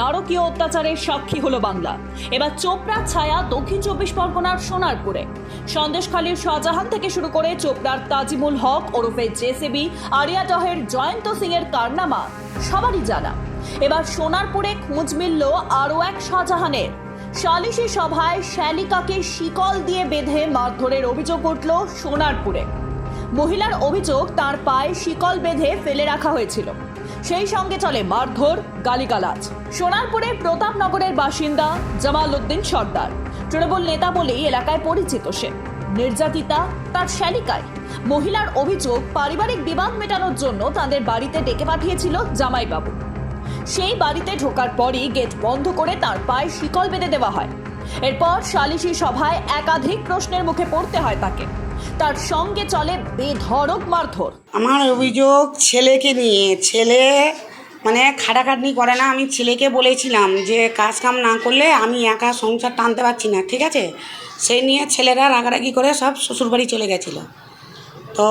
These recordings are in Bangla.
নারকীয় অত্যাচারের সাক্ষী হলো বাংলা। এবার চোপড়ার ছায়া দক্ষিণ চব্বিশ পরগনার সোনারপুরে। সন্দেশখালীর শাহজাহান থেকে শুরু করে চোপড়ার তাজিমুল হক ওরফে জেসিবি আরিয়াটহের জয়ন্ত সিং এর কারনামা সবারই জানা। এবার সোনারপুরে খোঁজ মিলল আরও এক শাহজাহানের। সালিশি সভায় শ্যালিকাকে শিকল দিয়ে বেঁধে মারধরের অভিযোগ উঠল সোনারপুরে। মহিলার অভিযোগ তার পায়ে শিকল বেঁধে ফেলে রাখা হয়েছিল। সেই সঙ্গে চলে মারধর, গালিগালাজ। সোনারপুরের প্রতাপনগরের বাসিন্দা জামাল উদ্দিন সর্দার। তৃণমূল নেতা বলেই এলাকায় পরিচিত সে। নির্যাতিতা তার শ্যালিকায় মহিলার অভিযোগ পারিবারিক বিবাদ মেটানোর জন্য তাদের বাড়িতে ডেকে পাঠিয়েছিল জামাইবাবু। সেই বাড়িতে ঢোকার পরই গেট বন্ধ করে তার পায়ে শিকল বেঁধে দেওয়া হয়। এরপর সালিশি সভায় একাধিক প্রশ্নের মুখে পড়তে হয় তাকে। তার সঙ্গে চলে বেধড়ক মারধর। আমার অভিযোগ ছেলেকে নিয়ে। ছেলে মানে খাটাখাটনি করে না, আমি ছেলেকে বলেছিলাম যে কাজ কাম না করলে আমি একা সংসার টানতে পারছি না, ঠিক আছে? সেই নিয়ে ছেলেরা রাগারাগি করে সব শ্বশুরবাড়ি চলে গেছিল। তো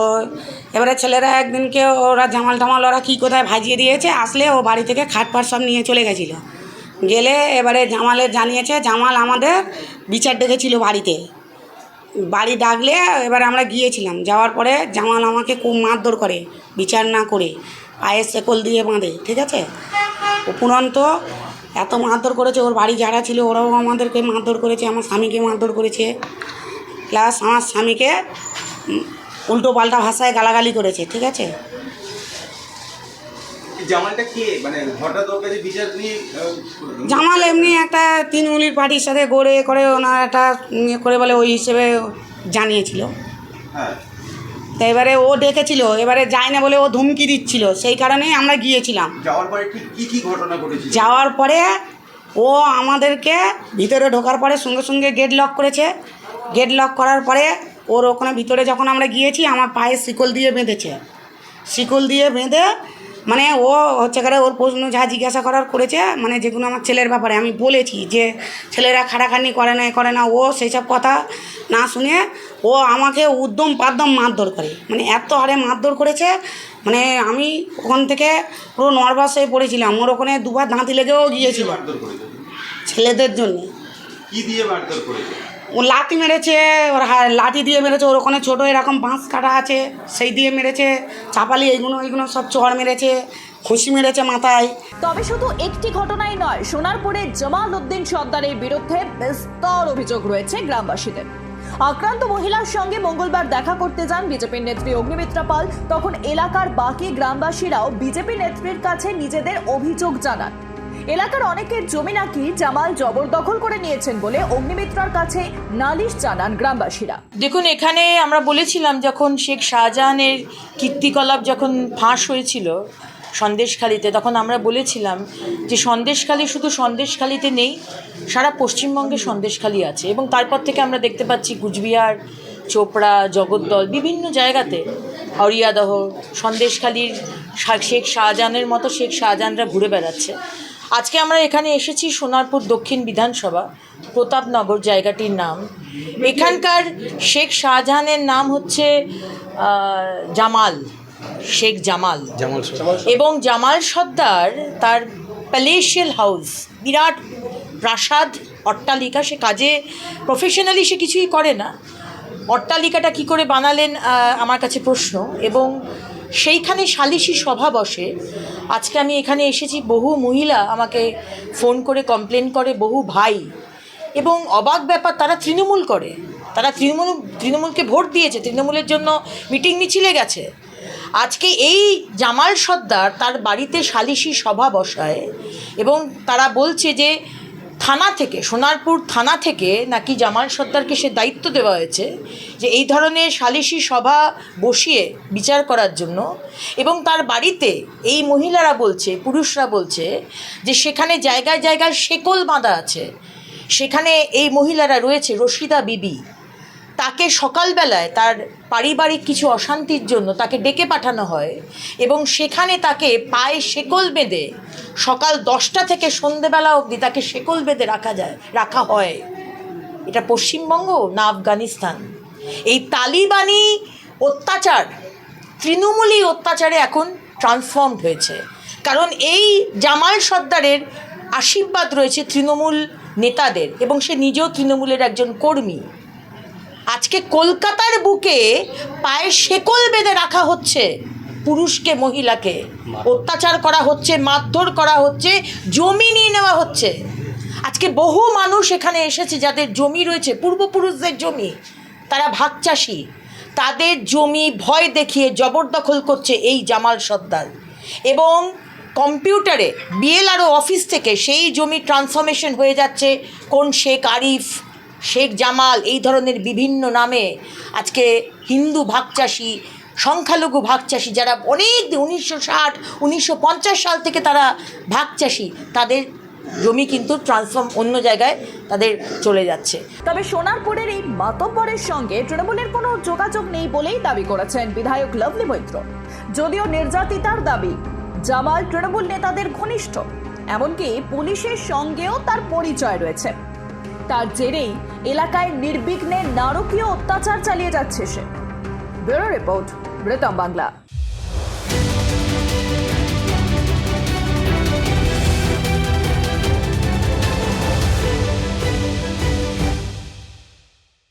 এবারে ছেলেরা একদিনকে ওরা জামাল টামাল ওরা কী কোথায় ভাজিয়ে দিয়েছে, আসলে ও বাড়ি থেকে খাট পাট সব নিয়ে চলে গেছিল। গেলে এবারে জামালে জানিয়েছে, জামাল আমাদের বিচার ডেকেছিল বাড়িতে। বাড়ি ডাকলে এবার আমরা গিয়েছিলাম, যাওয়ার পরে জামাল আমাকে খুব মারধর করে, বিচার না করে। পায়ের শেকল দিয়ে বাঁধে ঠিক আছে? উপরন্ত এত মারধর করেছে ওর বাড়ি যারা ছিল ওরাও আমাদেরকে মারধর করেছে আমার স্বামীকে মারধর করেছে। প্লাস আমার স্বামীকে উল্টো পাল্টা ভাষায় গালাগালি করেছে ঠিক আছে? মানে জামাল এমনি একটা তৃণমূলীর পার্টির সাথে গড়ে করে ওনার একটা ইয়ে করে বলে ওই হিসেবে জানিয়েছিল। হ্যাঁ। তো এবারে ও ডেকেছিল এবারে যায় না বলে ও ধুমকি দিচ্ছিল সেই কারণেই আমরা গিয়েছিলাম। যাওয়ার পরে ঠিক কি কি ঘটনা ঘটেছিল? যাওয়ার পরে ও আমাদেরকে ভিতরে ঢোকার পরে সঙ্গে সঙ্গে গেট লক করেছে। গেট লক করার পরে ওর ওখানে ভিতরে যখন আমরা গিয়েছি আমার পায়ে শিকল দিয়ে বেঁধেছে। শিকল দিয়ে বেঁধে মানে ও হচ্ছে করে ওর প্রশ্ন যা জিজ্ঞাসা করার করেছে মানে যেগুলো আমার ছেলের ব্যাপারে আমি বলেছি যে ছেলেরা খাটাখাটনি করে না করে না ও সেই সব কথা না শুনে ও আমাকে উদ্যম পাদ্যম মারধর করে। মানে এত হারে মারধর করেছে মানে আমি ওখান থেকে পুরো নার্ভাস হয়ে পড়েছিলাম। ওর ওখানে দুবার দাঁতি লেগেও গিয়েছিল। ছেলেদের জন্য। কি দিয়ে মারধর করেছে? ও লাঠি মেরেছে, ওর লাঠি দিয়ে মেরেছে, ওর ওখানে ছোটো এরকম বাঁশ কাটা আছে, সেই দিয়ে মেরেছে, চাপালি এইগুলো এইগুলো সব চড় মেরেছে, খুশি মেরেছে মাথায়। তবে শুধু একটি ঘটনাই নয়, সোনারপুরে জামাল উদ্দিন সর্দারের বিরুদ্ধে বিস্তর অভিযোগ রয়েছে গ্রামবাসীদের। আক্রান্ত মহিলার সঙ্গে মঙ্গলবার দেখা করতে যান বিজেপির নেত্রী অগ্নিমিত্রা পাল, তখন এলাকার বাকি গ্রামবাসীরাও বিজেপি নেত্রীর কাছে নিজেদের অভিযোগ জানান। এলাকার অনেকের জমি নাকি জামাল জবরদখল করে নিয়েছেন বলে অগ্নিমিত্রার কাছে নালিশ জানান গ্রামবাসীরা। দেখুন, এখানে আমরা বলেছিলাম যখন শেখ শাহজাহানের কীর্তিকলাপ যখন ফাঁস হয়েছিল সন্দেশখালিতে, তখন আমরা বলেছিলাম যে সন্দেশখালি শুধু সন্দেশখালিতে নেই, সারা পশ্চিমবঙ্গে সন্দেশখালি আছে। এবং তারপর থেকে আমরা দেখতে পাচ্ছি কুচবিহার, চোপড়া, জগদ্দল বিভিন্ন জায়গাতে হরিয়াদহ, সন্দেশখালির শেখ শাহজাহানের মতো শেখ শাহজাহানরা ঘুরে বেড়াচ্ছে। আজকে আমরা এখানে এসেছি সোনারপুর দক্ষিণ বিধানসভা প্রতাপনগর জায়গাটির নাম। এখানকার শেখ শাহজাহানের নাম হচ্ছে জামাল শেখ জামাল। এবং জামাল সর্দার তার প্যালেশিয়াল হাউস বিরাট প্রাসাদ অট্টালিকা সে কাজে প্রফেশনালি সে কিছুই করে না। অট্টালিকাটা কি করে বানালেন আমার কাছে প্রশ্ন। এবং সেইখানে সালিশি সভা বসে। আজকে আমি এখানে এসেছি, বহু মহিলা আমাকে ফোন করে কমপ্লেন করে, বহু ভাই। এবং অবাক ব্যাপার, তারা তৃণমূল করে। তারা তৃণমূল, তৃণমূলকে ভোট দিয়েছে, তৃণমূলের জন্য মিটিং মিছিলে গেছে। আজকে এই জামাল সর্দার তার বাড়িতে সালিশি সভা বসায় এবং তারা বলছে যে থানা থেকে, সোনারপুর থানা থেকে নাকি জামাল সর্দারকে সে দায়িত্ব দেওয়া হয়েছে যে এই ধরনের সালিশি সভা বসিয়ে বিচার করার জন্য। এবং তার বাড়িতে এই মহিলারা বলছে, পুরুষরা বলছে যে সেখানে জায়গায় জায়গায় শেকল বাঁধা আছে। সেখানে এই মহিলারা রয়েছে রশিদা বিবি। তাকে সকালবেলায় তার পারিবারিক কিছু অশান্তির জন্য তাকে ডেকে পাঠানো হয় এবং সেখানে তাকে পায়ে শেকল বেঁধে সকাল দশটা থেকে সন্ধেবেলা অবধি তাকে শেকল বেঁধে রাখা যায়, রাখা হয়। এটা পশ্চিমবঙ্গ না আফগানিস্তান? এই তালিবানি অত্যাচার, তৃণমূলী অত্যাচারে এখন ট্রান্সফর্মড হয়েছে। কারণ এই জামাল সর্দারের আশীর্বাদ রয়েছে তৃণমূল নেতাদের এবং সে নিজেও তৃণমূলের একজন কর্মী। আজকে কলকাতার বুকে পায়ে শেকল বেঁধে রাখা হচ্ছে পুরুষকে মহিলাকে। অত্যাচার করা হচ্ছে মারধর করা হচ্ছে জমি নিয়ে নেওয়া হচ্ছে। আজকে বহু মানুষ এখানে এসেছে যাদের জমি রয়েছে পূর্বপুরুষদের জমি। তারা ভাগ চাষি। তাদের জমি ভয় দেখিয়ে জবরদখল করছে এই জামাল সর্দার। এবং কম্পিউটারে বিএলআরও অফিস থেকে সেই জমি ট্রান্সফরমেশন হয়ে যাচ্ছে। কোন শেখ আরিফ শেখ জামাল এই ধরনের বিভিন্ন নামে আজকে হিন্দু ভাগচাষী, সংখ্যালঘু ভাগচাষী যারা অনেক উনিশশো ষাট, উনিশশো সাল থেকে তারা ভাগচাষী, তাদের জমি কিন্তু ট্রান্সফর্ম অন্য জায়গায় তাদের চলে যাচ্ছে। তবে সোনারপুরের এই মাতব্বরের সঙ্গে তৃণমূলের কোনো যোগাযোগ নেই বলেই দাবি করেছেন বিধায়ক লভলি মৈত্র। যদিও নির্যাতিতার দাবি, জামাল তৃণমূল নেতাদের ঘনিষ্ঠ, এমনকি পুলিশের সঙ্গেও তার পরিচয় রয়েছে। তার জেরেই এলাকায় নির্বিঘ্নে নারকীয় অত্যাচার চালিয়ে যাচ্ছে সে। ব্যুরো রিপোর্ট বৃতম বাংলা।